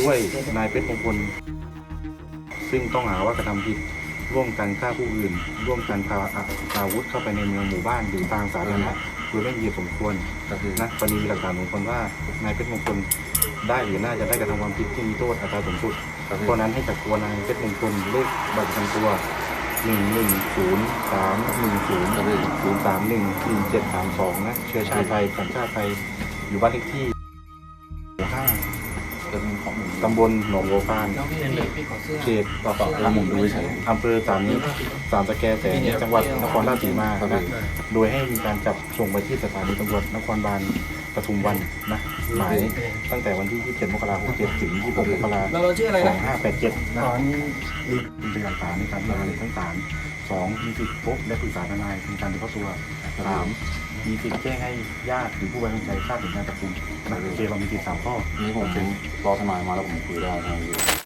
ด้วยนายเพชรมงคล ซึ่งต้องหาว่ากระทำผิดร่วมกันฆ่าผู้อื่น ร่วมกันพาอาวุธเข้าไปในเมืองหมู่บ้านหรือทางสาธารณะโดยไม่มีเหตุสมควรครับพี่นะกรณีมีหลักฐานสมควรว่านายเพชรมงคลได้หรือน่าจะได้กระทำความผิดที่มีโทษอัตราสูงสุดครับพี่เพราะฉะนั้นให้จับตัวนายเพชรมงคลเลขบัตรประจำตัวหนึ่งหนึ่งศูนย์สามหนึ่งศูนย์ครับพี่ศูนย์สามหนึ่งหนึ่งเจ็ดสามสองนะเชื้อชาติไทยสัญชาติไทยอยู่บ้านเลขที่หมู่ห้า เป็นของผมตำบลหนองโวฟานน้องพี่พี่พี่ขอเสื้อเขตต่อต่อเออผมดูเฉยอำเภอสามนิ้วสามสแกแสงจังหวัดนครราชสีมาครับนะพี่โดยให้มีการจับส่งไปที่สถานีตำรวจนครบาลปทุมวันนะหมายตั้งแต่วันที่ 27 มกราคม67ถึง 26 มกราคมเราเราชื่ออะไรนะ2587นะขอนี้รีบเป็นพยานฐานในการทำงานในชั้นศาลสองมีสิทธิพบและปรึกษาทนายในการเป็นข้อตัวสา มมีสิทธิ์แจ้งให้ญาติหรือผู้ไว้วางใจทราบถึงการจับกุมนะโอเคเรามีสิทธิ์สามข้อ นี่ผมรอทนายมาแล้วผมคุยได้ใช่ไหมพี่